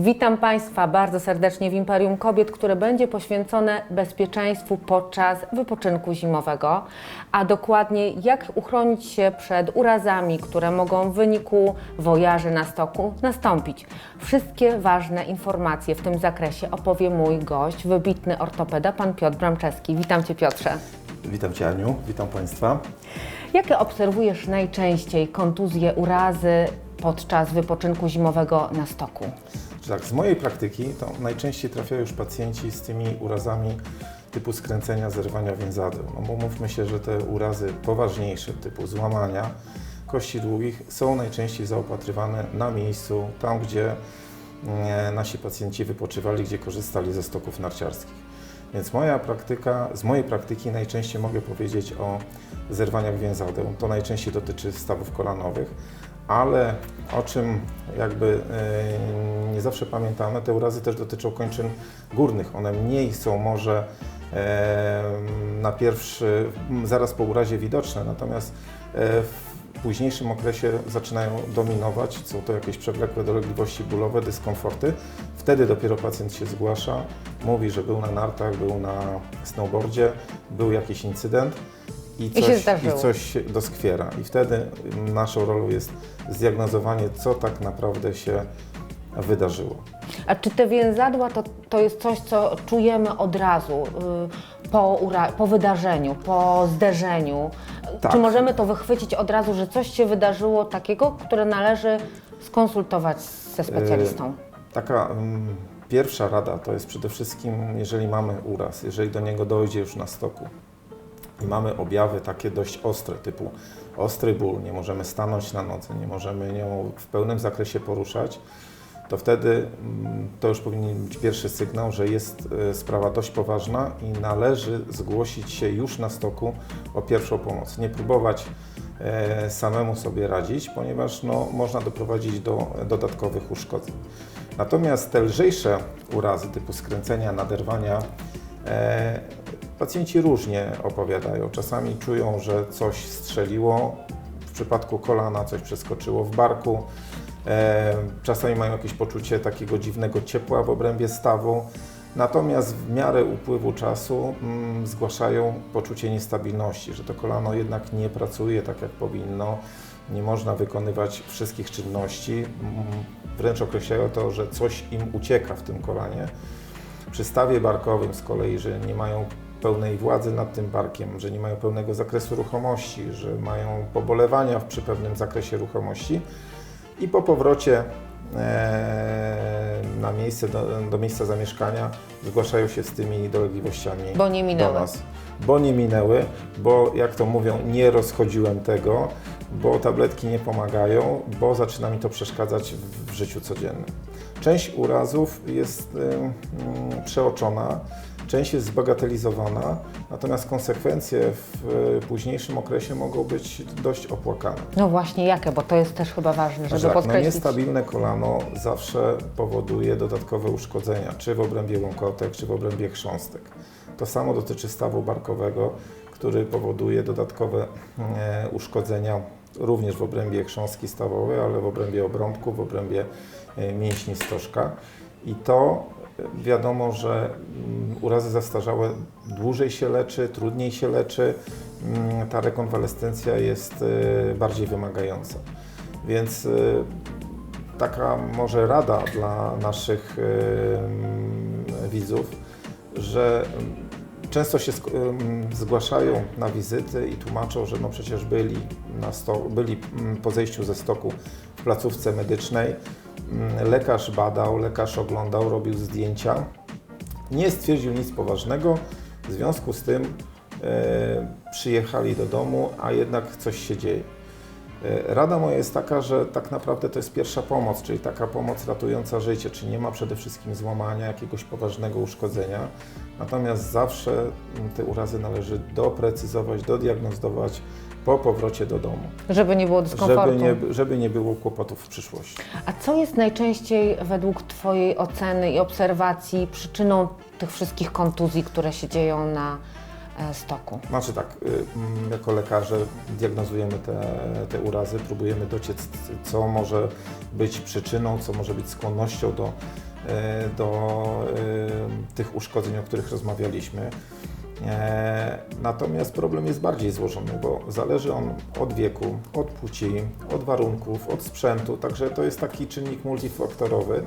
Witam Państwa bardzo serdecznie w Imperium Kobiet, które będzie poświęcone bezpieczeństwu podczas wypoczynku zimowego, a dokładnie jak uchronić się przed urazami, które mogą w wyniku wojaży na stoku nastąpić. Wszystkie ważne informacje w tym zakresie opowie mój gość, wybitny ortopeda, pan Piotr Bramczewski. Witam Cię Piotrze. Witam Cię Aniu, witam Państwa. Jakie obserwujesz najczęściej kontuzje, urazy podczas wypoczynku zimowego na stoku? Tak, z mojej praktyki to najczęściej trafiają już pacjenci z tymi urazami typu skręcenia, zerwania więzadeł. No bo mówmy się, że te urazy poważniejsze typu złamania kości długich są najczęściej zaopatrywane na miejscu, tam gdzie e, nasi pacjenci wypoczywali, gdzie korzystali ze stoków narciarskich. Więc moja praktyka, z mojej praktyki najczęściej mogę powiedzieć o zerwaniach więzadeł. To najczęściej dotyczy stawów kolanowych, ale o czym jakby e, nie zawsze pamiętamy, te urazy też dotyczą kończyn górnych. One mniej są może e, na pierwszy, zaraz po urazie widoczne, natomiast e, w późniejszym okresie zaczynają dominować, są to jakieś przewlekłe dolegliwości bólowe, dyskomforty. Wtedy dopiero pacjent się zgłasza, mówi, że był na nartach, był na snowboardzie, był jakiś incydent i I się coś, zdarzyło. i coś doskwiera. I wtedy naszą rolą jest zdiagnozowanie, co tak naprawdę się wydarzyło. A czy te więzadła to, to jest coś, co czujemy od razu y, po, po wydarzeniu, po zderzeniu? Tak. Czy możemy to wychwycić od razu, że coś się wydarzyło takiego, które należy skonsultować ze specjalistą? Taka mm, pierwsza rada to jest przede wszystkim, jeżeli mamy uraz, jeżeli do niego dojdzie już na stoku i mamy objawy takie dość ostre, typu ostry ból, nie możemy stanąć na nodze, nie możemy nią w pełnym zakresie poruszać, to wtedy mm, to już powinien być pierwszy sygnał, że jest e, sprawa dość poważna i należy zgłosić się już na stoku o pierwszą pomoc. Nie próbować e, samemu sobie radzić, ponieważ no, można doprowadzić do dodatkowych uszkodzeń. Natomiast te lżejsze urazy typu skręcenia, naderwania, e, pacjenci różnie opowiadają. Czasami czują, że coś strzeliło, w przypadku kolana coś przeskoczyło w barku. E, Czasami mają jakieś poczucie takiego dziwnego ciepła w obrębie stawu. Natomiast w miarę upływu czasu mm, zgłaszają poczucie niestabilności, że to kolano jednak nie pracuje tak jak powinno, nie można wykonywać wszystkich czynności. Mm, Wręcz określają to, że coś im ucieka w tym kolanie. Przy stawie barkowym z kolei, że nie mają pełnej władzy nad tym barkiem, że nie mają pełnego zakresu ruchomości, że mają pobolewania w- przy pewnym zakresie ruchomości i po powrocie e, na miejsce, do, do miejsca zamieszkania zgłaszają się z tymi dolegliwościami Bo nie minęły. do nas. Bo nie minęły, bo jak to mówią, nie rozchodziłem tego, bo tabletki nie pomagają, bo zaczyna mi to przeszkadzać w życiu codziennym. Część urazów jest mm, przeoczona, część jest zbagatelizowana, natomiast konsekwencje w późniejszym okresie mogą być dość opłakane. No właśnie, jakie? Bo to jest też chyba ważne, żeby Że tak, no podkreślić. niestabilne kolano zawsze powoduje dodatkowe uszkodzenia, czy w obrębie łąkotek, czy w obrębie chrząstek. To samo dotyczy stawu barkowego, który powoduje dodatkowe e, uszkodzenia również w obrębie chrząstki stawowej, ale w obrębie obrąbku, w obrębie mięśni stożka. I to e, wiadomo, że mm, urazy zastarzałe dłużej się leczy, trudniej się leczy, mm, ta rekonwalescencja jest e, bardziej wymagająca. Więc taka może rada dla naszych y, widzów, że często się zgłaszają na wizyty i tłumaczą, że no przecież byli, na sto, byli mm, po zejściu ze stoku w placówce medycznej, mm, lekarz badał, lekarz oglądał, robił zdjęcia, nie stwierdził nic poważnego, w związku z tym e, przyjechali do domu, a jednak coś się dzieje. E, Rada moja jest taka, że tak naprawdę to jest pierwsza pomoc, czyli taka pomoc ratująca życie, czyli nie ma przede wszystkim złamania, jakiegoś poważnego uszkodzenia. Natomiast zawsze mm, te urazy należy doprecyzować, dodiagnozować po powrocie do domu, Żeby nie było dyskomfortu. żeby nie, żeby nie było kłopotów w przyszłości. A co jest najczęściej według Twojej oceny i obserwacji przyczyną tych wszystkich kontuzji, które się dzieją na stoku? Znaczy tak, y, mm, jako lekarze diagnozujemy te, te urazy, próbujemy dociec, co może być przyczyną, co może być skłonnością do e, do e, tych uszkodzeń, o których rozmawialiśmy. E, Natomiast problem jest bardziej złożony, bo zależy on od wieku, od płci, od warunków, od sprzętu, także to jest taki czynnik multifaktorowy.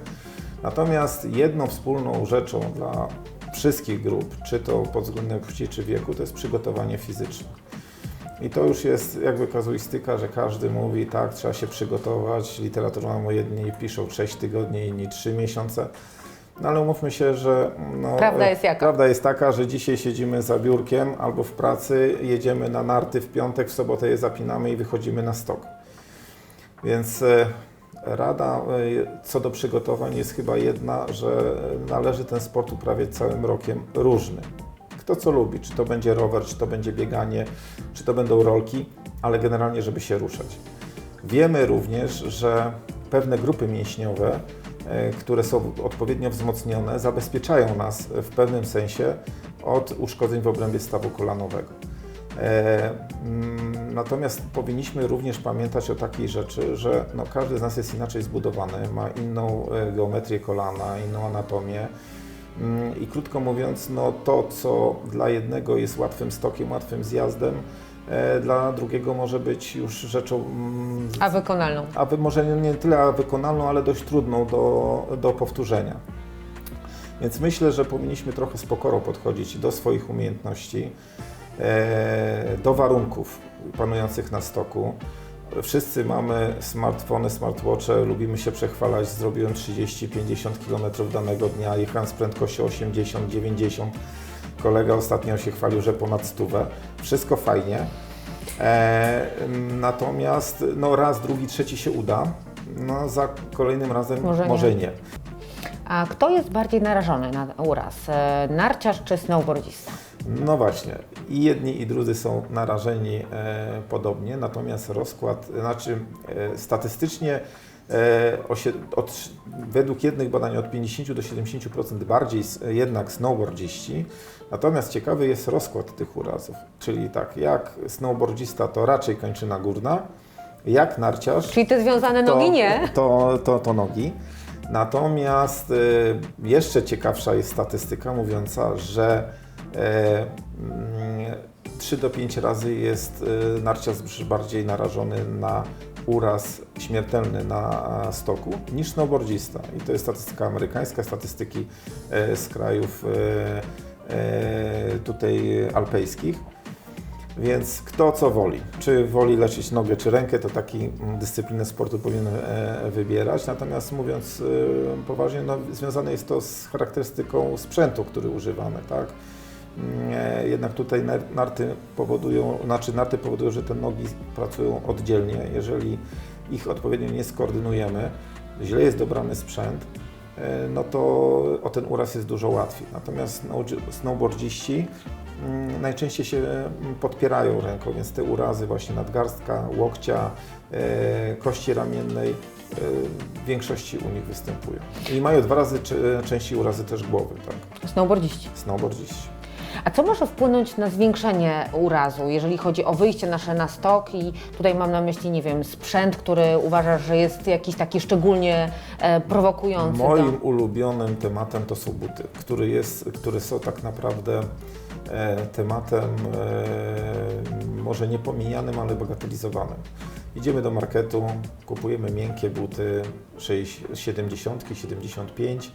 Natomiast jedną wspólną rzeczą dla wszystkich grup, czy to pod względem płci, czy wieku, to jest przygotowanie fizyczne. I to już jest jakby kazuistyka, że każdy mówi, tak, trzeba się przygotować. Literaturą jedni piszą 6 tygodni, inni 3 miesiące. No ale umówmy się, że no, Prawda jest jaka? prawda jest taka, że dzisiaj siedzimy za biurkiem albo w pracy, jedziemy na narty w piątek, w sobotę je zapinamy i wychodzimy na stok. Więc e, rada e, co do przygotowań jest chyba jedna, że należy ten sport uprawiać całym rokiem różny. Kto co lubi, czy to będzie rower, czy to będzie bieganie, czy to będą rolki, ale generalnie, żeby się ruszać. Wiemy również, że pewne grupy mięśniowe, e, które są odpowiednio wzmocnione, zabezpieczają nas w pewnym sensie od uszkodzeń w obrębie stawu kolanowego. E, mm, Natomiast powinniśmy również pamiętać o takiej rzeczy, że no, każdy z nas jest inaczej zbudowany, ma inną e, geometrię kolana, inną anatomię. Mm, I krótko mówiąc, no, to co dla jednego jest łatwym stokiem, łatwym zjazdem, e, dla drugiego może być już rzeczą, mm, A wykonalną. a może nie- tyle wykonalną, ale dość trudną do, do powtórzenia. Więc myślę, że powinniśmy trochę z pokorą podchodzić do swoich umiejętności, do warunków panujących na stoku. Wszyscy mamy smartfony, smartwatche, lubimy się przechwalać, zrobiłem 30-50 km danego dnia, jechałem z prędkością 80-90. Kolega ostatnio się chwalił, że ponad stówę. Wszystko fajnie. E, natomiast no, raz, drugi, trzeci się uda. No, za kolejnym razem Może może, nie. nie. A kto jest bardziej narażony na uraz? E, Narciarz czy snowboardzista? No właśnie, i jedni i drudzy są narażeni e, podobnie, natomiast rozkład, znaczy e, statystycznie e, od, według jednych badań od 50 do 70% bardziej jednak snowboardziści, natomiast ciekawy jest rozkład tych urazów, czyli tak, jak snowboardzista to raczej kończyna górna, jak narciarz Czyli te związane to, nogi nie? To, to, to nogi. Natomiast jeszcze ciekawsza jest statystyka mówiąca, że 3 do 5 razy jest y, narciarz bardziej narażony na uraz śmiertelny na stoku niż snowboardzista. I to jest statystyka amerykańska, statystyki e, z krajów e, e, tutaj alpejskich. Więc kto co woli. Czy woli leczyć nogę czy rękę, to taki mm, dyscyplinę sportu powinien e, wybierać. Natomiast mówiąc e, poważnie, no, związane jest to z charakterystyką sprzętu, który używamy, tak? Jednak tutaj nar- narty powodują, znaczy narty powodują, że te nogi pracują oddzielnie. Jeżeli ich odpowiednio nie skoordynujemy, źle jest dobrany sprzęt, e, no to o ten uraz jest dużo łatwiej. Natomiast snow- snowboardziści mm, najczęściej się mm, podpierają ręką, więc te urazy właśnie nadgarstka, łokcia, e, kości ramiennej e, w większości u nich występują. I mają dwa razy częściej urazy też głowy, tak, Snowboardziści. snowboardziści. A co może wpłynąć na zwiększenie urazu, jeżeli chodzi o wyjście nasze na stok i tutaj mam na myśli, nie wiem, sprzęt, który uważasz, że jest jakiś taki szczególnie e, prowokujący Moim do... ulubionym tematem to są buty, które, jest, które są tak naprawdę e, tematem e, może nie pomijanym, ale bagatelizowanym. Idziemy do marketu, kupujemy miękkie buty 6, 70, 75.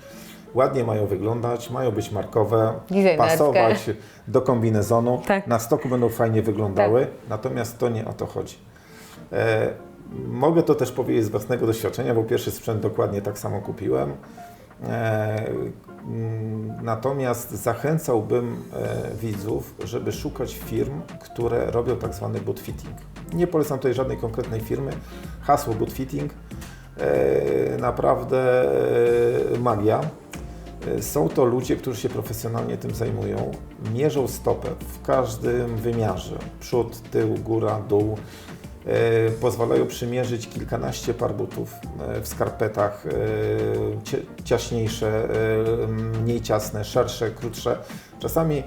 Ładnie mają wyglądać, mają być markowe, pasować do kombinezonu. Tak. Na stoku będą fajnie wyglądały, natomiast to nie o to chodzi. E, mogę to też powiedzieć z własnego doświadczenia, bo pierwszy sprzęt dokładnie tak samo kupiłem. E, mm, natomiast zachęcałbym e, widzów, żeby szukać firm, które robią tak zwany boot fitting. Nie polecam tutaj żadnej konkretnej firmy. Hasło boot fitting e, naprawdę e, magia. E, Są to ludzie, którzy się profesjonalnie tym zajmują, mierzą stopę w każdym wymiarze przód, tył, góra, dół. E, Pozwalają przymierzyć kilkanaście par butów e, w skarpetach, ciaśniejsze, mniej ciasne, szersze, krótsze. Czasami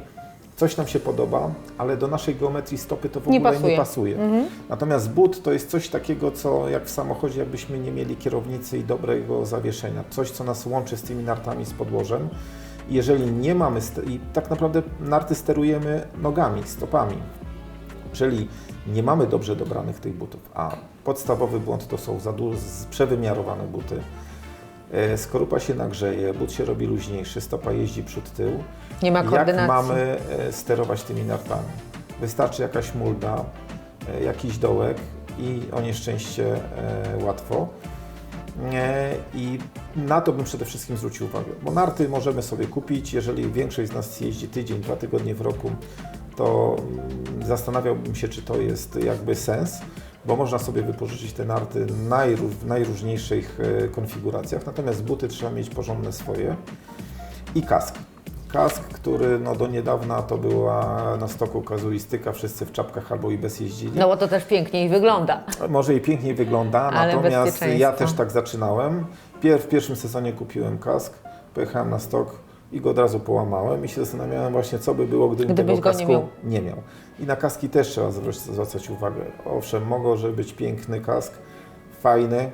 coś nam się podoba, ale do naszej geometrii stopy to w Nie ogóle pasuje. nie pasuje. Natomiast but to jest coś takiego, co jak w samochodzie, jakbyśmy nie mieli kierownicy i dobrego zawieszenia. Coś, co nas łączy z tymi nartami, z podłożem. Jeżeli nie mamy, i tak naprawdę narty sterujemy nogami, stopami. Czyli nie mamy dobrze dobranych tych butów, a podstawowy błąd to są za przewymiarowane buty. E, Skorupa się nagrzeje, but się robi luźniejszy, stopa jeździ przód-tył. Nie ma Jak koordynacji. mamy e, sterować tymi nartami? Wystarczy jakaś mulda, e, jakiś dołek i o nieszczęście łatwo. I na to bym przede wszystkim zwrócił uwagę, bo narty możemy sobie kupić, jeżeli większość z nas jeździ tydzień, dwa tygodnie w roku, to mm, zastanawiałbym się, czy to jest jakby sens, bo można sobie wypożyczyć te narty w najróżniejszych e, konfiguracjach, natomiast buty trzeba mieć porządne swoje i kask. Kask, który no, do niedawna to była na stoku kazuistyka, wszyscy w czapkach albo i bez jeździli. No bo to też piękniej wygląda. Może i piękniej wygląda, natomiast ja też tak zaczynałem. W pierwszym sezonie kupiłem kask, pojechałem na stok i go od razu połamałem i się zastanawiałem właśnie, co by było, gdybym Gdybyś tego go nie kasku miał. nie miał. I na kaski też trzeba zwracać, uwagę. Owszem, może być piękny kask, fajny,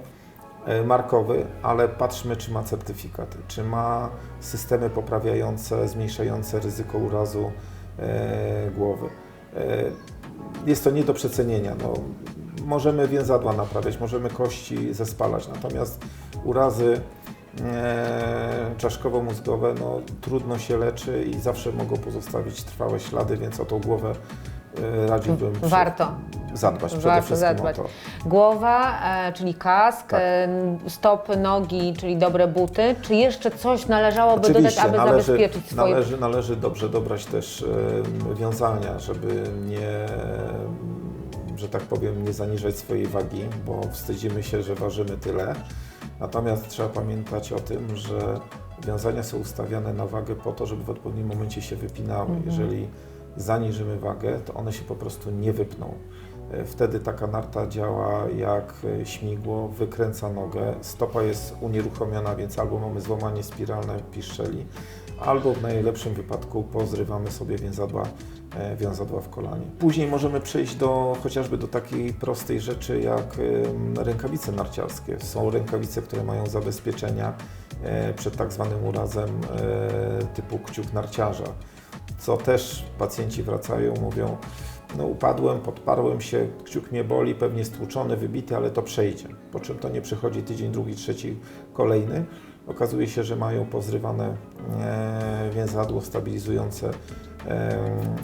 e, markowy, ale patrzmy, czy ma certyfikaty, czy ma systemy poprawiające, zmniejszające ryzyko urazu e, głowy. E, jest to nie do przecenienia. No, możemy więzadła naprawiać, możemy kości zespalać, natomiast urazy czaszkowo-mózgowe no, trudno się leczy i zawsze mogą pozostawić trwałe ślady, więc o tą głowę e, radziłbym przy- Warto. zadbać przede Warto wszystkim zadbać. o to. Głowa, e, czyli kask, Tak. e, stopy, nogi, czyli dobre buty. Czy jeszcze coś należałoby dodać, aby należy, zabezpieczyć swoje... należy, należy dobrze dobrać też e, wiązania, żeby nie, e, że tak powiem, nie zaniżać swojej wagi, bo wstydzimy się, że ważymy tyle. Natomiast trzeba pamiętać o tym, że wiązania są ustawiane na wagę po to, żeby w odpowiednim momencie się wypinały. Jeżeli zaniżymy wagę, to one się po prostu nie wypną. E, Wtedy taka narta działa jak e, śmigło, wykręca nogę, stopa jest unieruchomiona, więc albo mamy złamanie spiralne piszczeli, albo w najlepszym wypadku pozrywamy sobie więzadła, e, wiązadła w kolanie. Później możemy przejść do chociażby do takiej prostej rzeczy jak rękawice narciarskie. Są rękawice, które mają zabezpieczenia e, przed tak zwanym urazem e, typu kciuk narciarza, co też pacjenci wracają, mówią, no upadłem, podparłem się, kciuk mnie boli, pewnie stłuczony, wybity, ale to przejdzie. Po czym to nie przychodzi tydzień, drugi, trzeci, kolejny. Okazuje się, że mają pozrywane e, więzadło stabilizujące e,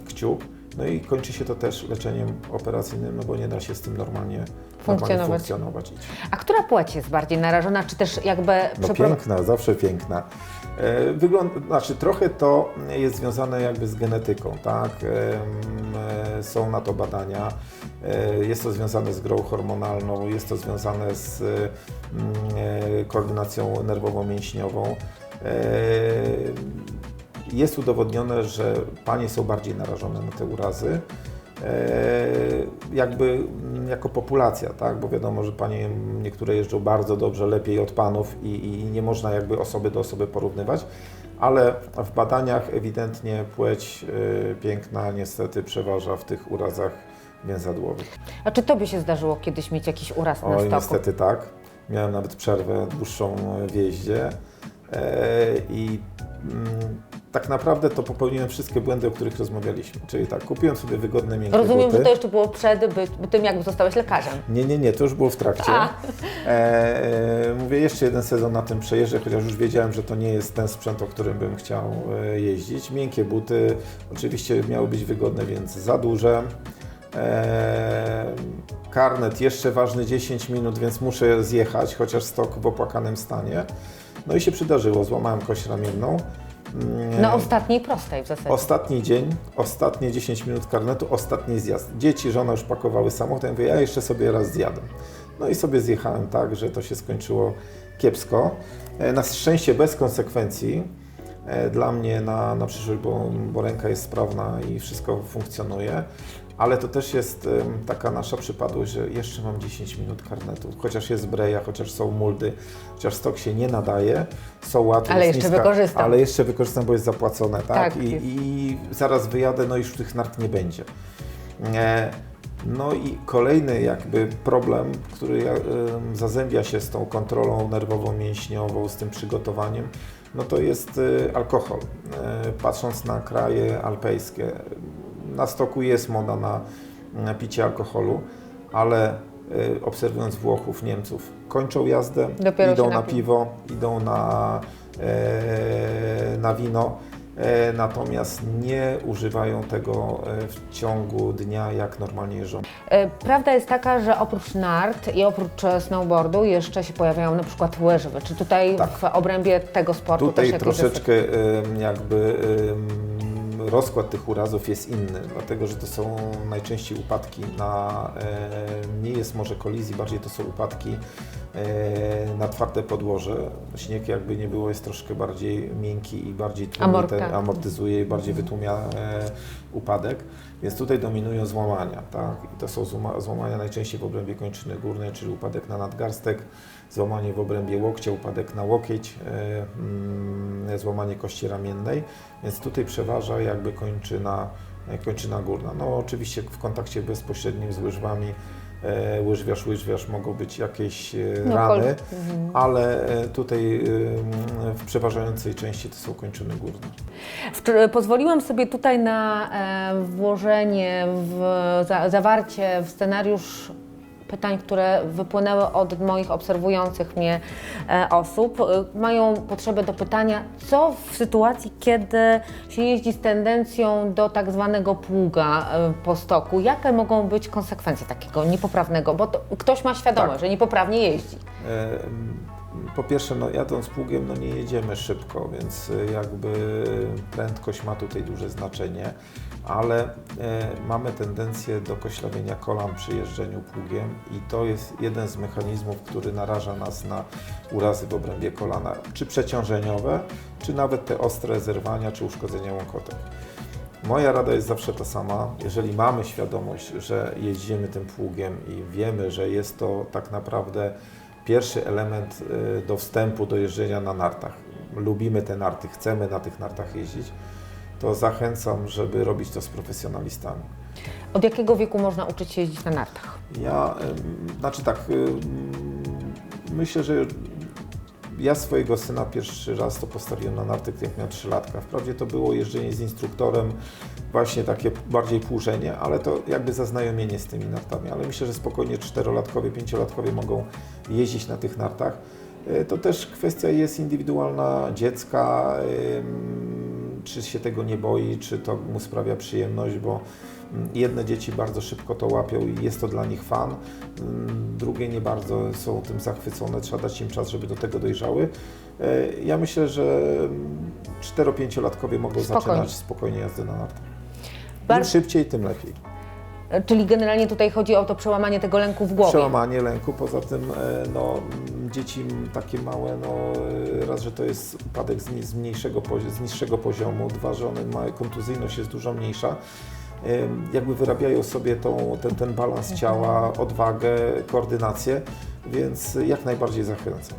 kciuk. No i kończy się to też leczeniem operacyjnym, no bo nie da się z tym normalnie normalnie Funkcjonować. funkcjonować. A która płeć jest bardziej narażona, czy też jakby... No piękna, zawsze piękna. E, Wygląd, znaczy trochę to jest związane jakby z genetyką, tak? E, Są na to badania. E, Jest to związane z grą hormonalną, jest to związane z mm, e, koordynacją nerwowo-mięśniową. E, Jest udowodnione, że panie są bardziej narażone na te urazy. E, jakby mm, jako populacja, tak? bo wiadomo, że panie niektóre jeżdżą bardzo dobrze, lepiej od panów i, i nie można jakby osoby do osoby porównywać, ale w badaniach ewidentnie płeć y, piękna niestety przeważa w tych urazach więzadłowych. A czy Tobie się zdarzyło kiedyś mieć jakiś uraz na stoku? niestety tak. Miałem nawet przerwę dłuższą w jeździe e, i mm, tak naprawdę to popełniłem wszystkie błędy, o których rozmawialiśmy. Czyli tak, kupiłem sobie wygodne, miękkie Rozumiem, buty. że to jeszcze było przed by, tym, jak zostałeś lekarzem. Nie, nie, nie, to już było w trakcie. E, e, mówię, jeszcze jeden sezon na tym przejeżdżę, chociaż już wiedziałem, że to nie jest ten sprzęt, o którym bym chciał e, jeździć. Miękkie buty, oczywiście miały być wygodne, więc za duże. E, karnet jeszcze ważny 10 minut, więc muszę zjechać, chociaż stok w opłakanym stanie. No i się przydarzyło, złamałem kość ramienną. Na ostatniej prostej w zasadzie. Ostatni dzień, ostatnie 10 minut karnetu, ostatni zjazd. Dzieci, żona już pakowały samochód, ja mówię, ja jeszcze sobie raz zjadę. No i sobie zjechałem tak, że to się skończyło kiepsko. E, Na szczęście bez konsekwencji e, dla mnie na, na przyszłość, bo, bo ręka jest sprawna i wszystko funkcjonuje. Ale to też jest taka nasza przypadłość, że jeszcze mam 10 minut karnetu, chociaż jest breja, chociaż są muldy, chociaż stok się nie nadaje, są łatwe, Ale jeszcze niska, wykorzystam. Ale jeszcze wykorzystam, bo jest zapłacone, tak? Tak, I. I zaraz wyjadę, no już tych nart nie będzie. E, No i kolejny jakby problem, który em, zazębia się z tą kontrolą nerwową, mięśniową, z tym przygotowaniem, no to jest y, alkohol. E, Patrząc na kraje alpejskie, na stoku jest moda na, na picie alkoholu, ale y, obserwując Włochów, Niemców, kończą jazdę, Dopiero idą na piwo, idą na, e, na wino, e, natomiast nie używają tego e, w ciągu dnia, jak normalnie jeżdżą. E, Prawda jest taka, że oprócz nart i oprócz e, snowboardu jeszcze się pojawiają na przykład łyżwy. Czy tutaj Tak. w obrębie tego sportu Tutaj też jakieś troszeczkę jakby em, rozkład tych urazów jest inny, dlatego że to są najczęściej upadki na, e, nie jest może kolizji, bardziej to są upadki e, na twarde podłoże. Śnieg jakby nie było, jest troszkę bardziej miękki i bardziej ten, amortyzuje i bardziej wytłumia e, upadek. Więc tutaj dominują złamania, tak? I to są złama, złamania najczęściej w obrębie kończyny górnej, czyli upadek na nadgarstek, złamanie w obrębie łokcia, upadek na łokieć, e, mm, złamanie kości ramiennej, więc tutaj przeważa jakby kończyna, e, kończyna górna. No oczywiście w kontakcie bezpośrednim z łyżwami, e, łyżwiarz, łyżwiarz mogą być jakieś No, rany, kol- ale tutaj w przeważającej części to są kończyny górne. Pozwoliłam sobie tutaj na włożenie, w za, zawarcie w scenariusz pytań, które wypłynęły od moich obserwujących mnie e, osób. E, Mają potrzebę do pytania, co w sytuacji, kiedy się jeździ z tendencją do tak zwanego pługa e, po stoku, jakie mogą być konsekwencje takiego niepoprawnego, bo to, ktoś ma świadomość, Tak. że niepoprawnie jeździ. Po pierwsze, no, jadąc pługiem, no, nie jedziemy szybko, więc jakby prędkość ma tutaj duże znaczenie, ale e, mamy tendencję do koślawienia kolan przy jeżdżeniu pługiem i to jest jeden z mechanizmów, który naraża nas na urazy w obrębie kolana, czy przeciążeniowe, czy nawet te ostre zerwania, czy uszkodzenia łąkotek. Moja rada jest zawsze ta sama. Jeżeli mamy świadomość, że jeździmy tym pługiem i wiemy, że jest to tak naprawdę pierwszy element y, do wstępu do jeżdżenia na nartach, lubimy te narty, chcemy na tych nartach jeździć, to zachęcam, żeby robić to z profesjonalistami. Od jakiego wieku można uczyć się jeździć na nartach? Ja, znaczy tak, myślę, że ja swojego syna pierwszy raz to postawiłem na narty, jak miał 3 latka. Wprawdzie to było jeżdżenie z instruktorem, właśnie takie bardziej płużenie, ale to jakby zaznajomienie z tymi nartami. Ale myślę, że spokojnie czterolatkowie, pięciolatkowie mogą jeździć na tych nartach. Y, To też kwestia jest indywidualna dziecka, ym, czy się tego nie boi, czy to mu sprawia przyjemność, bo mm, jedne dzieci bardzo szybko to łapią i jest to dla nich fan, mm, drugie nie bardzo są tym zachwycone, trzeba dać im czas, żeby do tego dojrzały. E, Ja myślę, że 4-5-latkowie mogą Spokojnie. zaczynać spokojnie jazdę na nartach. Im Bar- szybciej, tym lepiej. E, Czyli generalnie tutaj chodzi o to przełamanie tego lęku w głowie. Przełamanie lęku, poza tym e, no, dzieci takie małe, no, raz, że to jest upadek z, z, mniejszego, z niższego poziomu, dwa, że one mają kontuzyjność jest dużo mniejsza. Jakby wyrabiają sobie tą, ten, ten balans ciała, odwagę, koordynację, więc jak najbardziej zachęcam.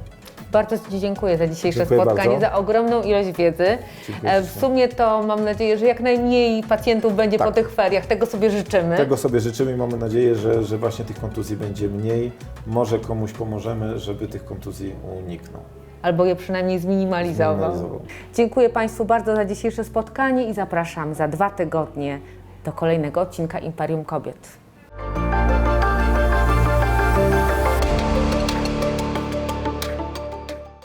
Bardzo Ci dziękuję za dzisiejsze Dziękuję spotkanie, bardzo. za ogromną ilość wiedzy. Dziękuję E, W sumie to mam nadzieję, że jak najmniej pacjentów będzie po Tak. tych feriach. Tego sobie życzymy. Tego sobie życzymy i mamy nadzieję, że, że właśnie tych kontuzji będzie mniej. Może komuś pomożemy, żeby tych kontuzji uniknął. Albo je przynajmniej zminimalizował. Zminimalizował. Dziękuję Państwu bardzo za dzisiejsze spotkanie i zapraszam za dwa tygodnie do kolejnego odcinka Imperium Kobiet.